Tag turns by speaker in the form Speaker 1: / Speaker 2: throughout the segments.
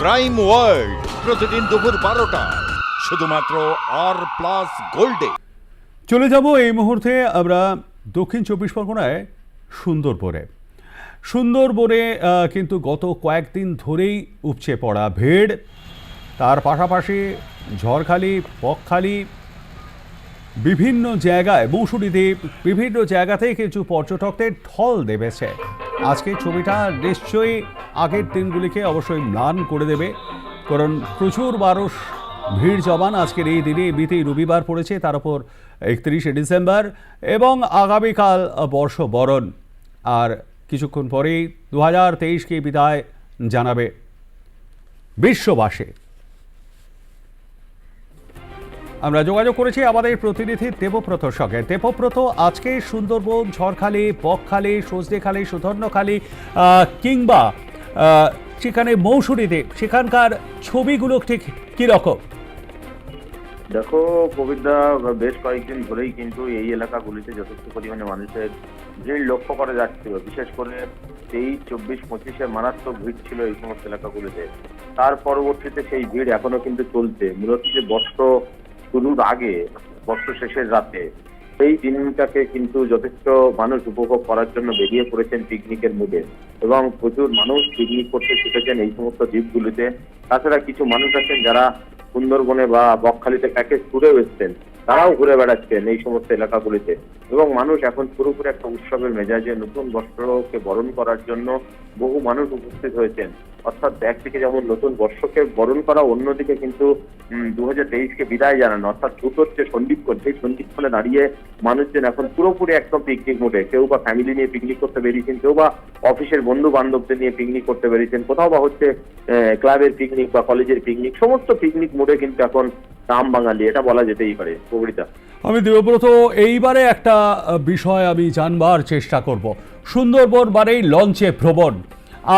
Speaker 1: Crime world প্রতিদিন দুপুর বারোটা। শুধুমাত্র আর প্লাস গোল্ডে
Speaker 2: চলে যাব এই মুহূর্তে আমরা দক্ষিণ চব্বিশ পরগনায় সুন্দরবনে। সুন্দরবনে কিন্তু গত কয়েকদিন ধরেই উপচে পড়া ভিড়। তার পাশাপাশি ঝড়খালি পকখালি বিভিন্ন জায়গায় মৌসুমী দ্বীপ বিভিন্ন জায়গাতেই কিছু পর্যটকদের ঢল দেবেছে আজকে ছবিটা নিশ্চয়ই আগের দিনগুলিকে অবশ্যই ম্লান করে দেবে, কারণ প্রচুর মানুষ, ভিড় জমান আজকের এই দিনে এমনিতেই রবিবার পড়েছে, তার উপর একত্রিশে ডিসেম্বর এবং আগামীকাল বর্ষবরণ। আর কিছুক্ষণ পরেই দু হাজার তেইশকে বিদায় জানাবে বিশ্ববাসী। আমরা যোগাযোগ করেছি আমাদের প্রতিনিধি দেবব্রত সঙ্গে। দেবব্রত, আজকে সুন্দরবন, ঝড়খালি, বকখালি, সজনেখালি, সুধর্ণখালি কিংবা সেখানে মৌসুরিতে সেখানকার ছবিগুলো ঠিক কীরকম?
Speaker 3: দেখো কবিরদা বেশ কয়েকদিন ধরেই কিন্তু এই এলাকাগুলিতে যথেষ্ট পরিমাণে মানুষের ভিড় লক্ষ্য করা যাচ্ছিল। বিশেষ করে তেইশ চব্বিশ পঁচিশে মারাত্মক ভিড় ছিল এই সমস্ত এলাকাগুলিতে। তার পরবর্তীতে সেই ভিড় এখনও কিন্তু চলছে। মূলত যে বস্ত্র শুরুর আগে, বছর শেষের রাতে, সেই দিনটাকে কিন্তু যথেষ্ট মানুষ উপভোগ করার জন্য বেরিয়ে পড়েছেন পিকনিকের মুডে। এবং প্রচুর মানুষ পিকনিক করতে শিখেছেন এই সমস্ত দ্বীপগুলিতে। তাছাড়া কিছু মানুষ আছেন যারা সুন্দরবনে বা বকখালিতে প্যাকেজ ঘুরেও এসছেন। তারাও ঘুরে বেড়াচ্ছেন এই সমস্ত এলাকাগুলিতে। এবং মানুষ এখন পুরোপুরি একটা উৎসবের মেজাজে নতুন বস্ত্রকে বরণ করার জন্য বহু মানুষ উপস্থিত হয়েছেন। অর্থাৎ একদিকে যেমন নতুন বর্ষকে বরণ করা, অন্যদিকে কিন্তু দু হাজার তেইশকে বিদায় জানানো, অর্থাৎ দুটোর যে সন্ধিক্ষণ সেই সন্ধিক্ষণে দাঁড়িয়ে মানুষজন এখন পুরোপুরি একদম পিকনিক মোডে কেউ বা ফ্যামিলি নিয়ে পিকনিক করতে বেরিয়েছেন, কেউ বা অফিসের বন্ধু বান্ধবদের নিয়ে পিকনিক করতে বেরিয়েছেন। কোথাও বা হচ্ছে ক্লাবের পিকনিক বা কলেজের পিকনিক সমস্ত পিকনিক মোডে কিন্তু এখন নাম বাঙালি, এটা বলা যেতেই পারে
Speaker 2: আমি দেবব্রত, এইবারে একটা বিষয় আমি জানবার চেষ্টা করব। সুন্দরবন বারেই লঞ্চে ভ্রমণ।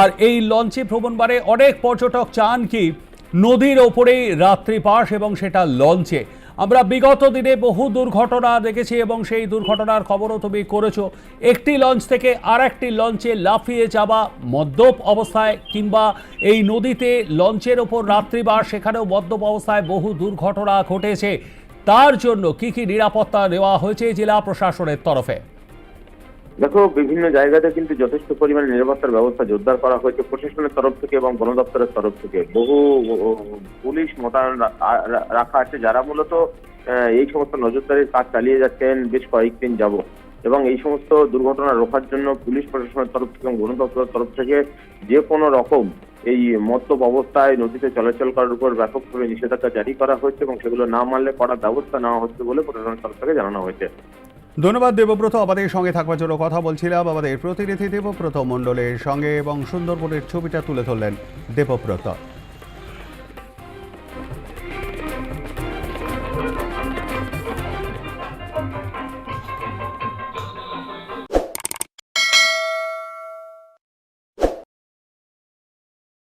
Speaker 2: আর এই লঞ্চে ভ্রমণ বারে অনেক পর্যটক চান কি, নদীর ওপরেই রাত্রি রাত্রিবাস এবং সেটা লঞ্চে। আমরা বিগত দিনে বহু দুর্ঘটনা দেখেছি এবং সেই দুর্ঘটনার খবরও তুমি করেছ। একটি লঞ্চ থেকে আর একটি লঞ্চে লাফিয়ে যাওয়া মদ্যপ অবস্থায় কিংবা এই নদীতে লঞ্চের ওপর রাত্রিবার সেখানেও মদ্যপ অবস্থায় বহু দুর্ঘটনা ঘটেছে। তার জন্য কি কি নিরাপত্তা নেওয়া হয়েছে জেলা প্রশাসনের তরফে?
Speaker 3: দেখো, বিভিন্ন জায়গাতে কিন্তু যথেষ্ট পরিমাণে নিরাপত্তার ব্যবস্থা জোরদার করা হয়েছে প্রশাসনের তরফ থেকে এবং বন দপ্তরের তরফ থেকে। বহু পুলিশ মোতায়েন রাখা আছে, যারা মূলত এই সমস্ত নজরদারির কাজ চালিয়ে যাচ্ছেন বেশ কয়েকদিন যাব এবং এই সমস্ত দুর্ঘটনা রোখার জন্য পুলিশ প্রশাসনের তরফ থেকে এবং বন দপ্তরের তরফ থেকে যে কোনো রকম এই মদ্যপ অবস্থায় নদীতে চলাচল করার উপর ব্যাপকভাবে নিষেধাজ্ঞা জারি করা হয়েছে এবং সেগুলো না মানলে কড়া ব্যবস্থা নেওয়া হচ্ছে বলে প্রশাসনের তরফ থেকে জানানো হয়েছে।
Speaker 2: ধন্যবাদ দেবব্রত। আমাদের সঙ্গে থাকবার জন্য কথা বলছিলাম। আমাদের প্রতিনিধি দেবব্রত মণ্ডলের সঙ্গে এবং সুন্দরবনের ছবিটা তুলে ধরলেন দেবব্রত।